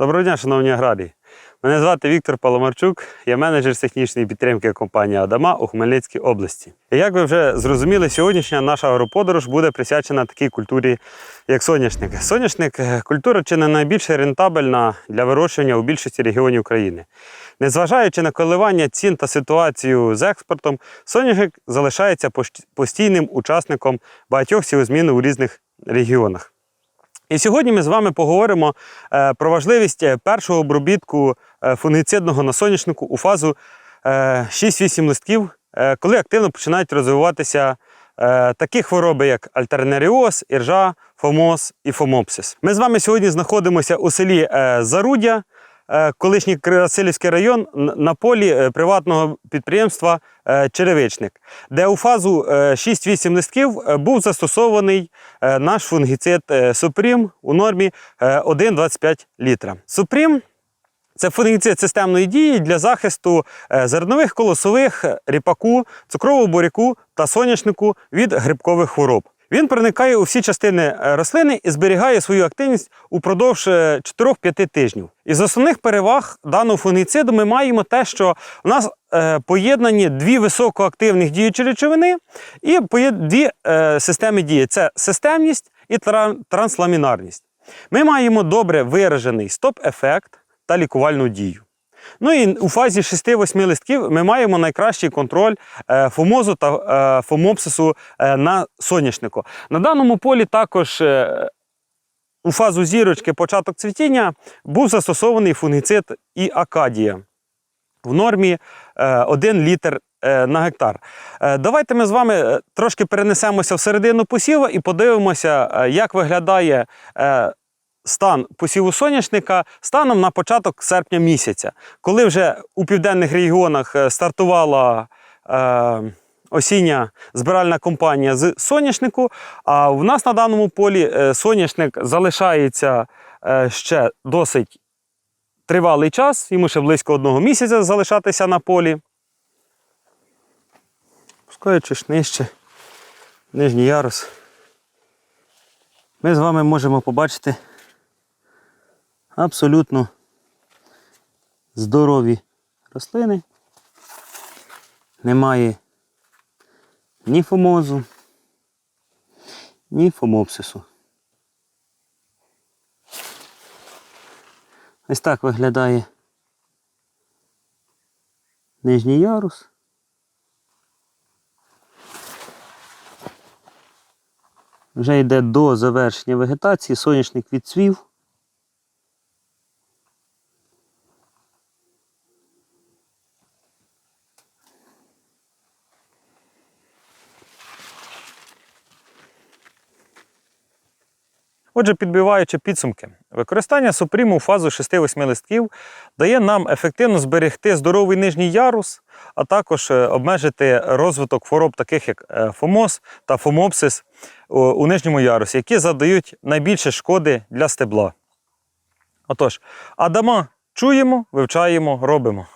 Доброго дня, шановні аграрії. Мене звати Віктор Паламарчук, я менеджер з технічної підтримки компанії Адама у Хмельницькій області. І як ви вже зрозуміли, сьогоднішня наша агроподорож буде присвячена такій культурі, як соняшник. Соняшник е, культура чи не найбільш рентабельна для вирощування у більшості регіонів України. Незважаючи на коливання цін та ситуацію з експортом, соняшник залишається постійним учасником багатьох сівозмін у різних регіонах. І сьогодні ми з вами поговоримо е, про важливість е, першого обробітку е, фунгіцидного на соняшнику у фазу е, 6-8 листків, коли активно починають розвиватися такі хвороби, як альтернеріоз, іржа, фомоз і фомопсис. Ми з вами сьогодні знаходимося у селі Зарудя, колишній Красилівський район, на полі е, приватного підприємства е, Черевичник, де у фазу е, 6-8 листків е, був застосований е, наш фунгіцид е, Супрім у нормі е, 1,25 літра. Супрім це фунгіцид системної дії для захисту е, зернових колосових, е, ріпаку, цукрового буряку та соняшнику від грибкових хвороб. Він проникає у всі частини е, рослини і зберігає свою активність упродовж е, 4-5 тижнів. Із основних переваг даного фунгіциду ми маємо те, що у нас е, поєднані дві високоактивних діючі речовини і дві е, системи дії: це системність і трансламінарність. Ми маємо добре виражений стоп-ефект та лікувальну дію. Ну і у фазі 6-8 листків ми маємо найкращий контроль е, фомозу та е, фомопсису е, на соняшнику. На даному полі також у фазу зірочки початок цвітіння був застосований фунгіцид і акадія в нормі е, 1 літр на гектар. Давайте ми з вами трошки перенесемося в середину посіву і подивимося, як виглядає стан посіву соняшника станом на початок серпня місяця, коли вже у південних регіонах е, стартувала е, осіння збиральна кампанія з соняшнику. А в нас на даному полі е, соняшник залишається е, ще досить тривалий час, йому ще близько одного місяця залишатися на полі. Пускаючи нижче, нижній ярус, ми з вами можемо побачити абсолютно здорові рослини. Немає ні фомозу, ні фомопсису. Ось так виглядає нижній ярус. Вже йде до завершення вегетації, соняшник відцвів. Отже, підбиваючи підсумки, використання супріму у фазу 6-8 листків дає нам ефективно зберегти здоровий нижній ярус, а також е, обмежити розвиток хвороб, таких як е, фомоз та фомопсис у- у нижньому ярусі, які задають найбільше шкоди для стебла. Отож, адама чуємо, вивчаємо, робимо.